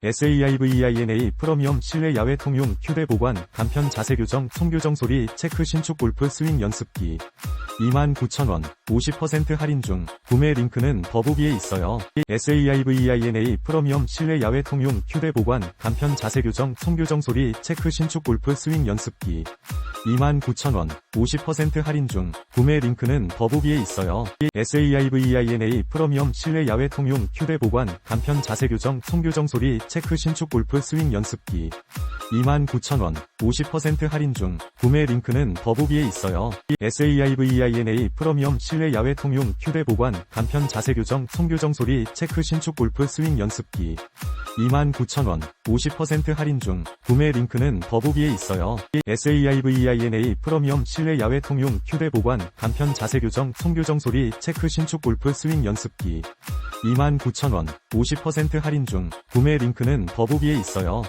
SAIVEINA 프리미엄 실내 야외 통용 휴대 보관 간편 자세 교정 송교정 소리 체크 신축 골프 스윙 연습기. 29,000원 50% 할인 중. 구매 링크는 더보기에 있어요. SAIVEINA 프리미엄 실내 야외 통용 휴대 보관 간편 자세 교정 송교정 소리 체크 신축 골프 스윙 연습기 29,000원 50% 할인 중 구매 링크는 더보기에 있어요. SAIVEINA 프리미엄 실내 야외 통용 휴대 보관 간편 자세 교정 송교정 소리 체크 신축 골프 스윙 연습기 29,000원 50% 할인 중 구매 링크는 더보기에 있어요. SAIVEINA 프리미엄 실내 야외 통용 휴대 보관 간편 자세 교정 송교정 소리 체크 신축 골프 스윙 연습기 29,000원 50% 할인 중 구매 링크는 더보기에 있어요. SAIVEINA 프리미엄 실내 야외 통용 휴대 보관 간편 자세 교정 송교정 소리 체크 신축 골프 스윙 연습기 29,000원 50% 할인 중 구매 링크는 더보기에 있어요.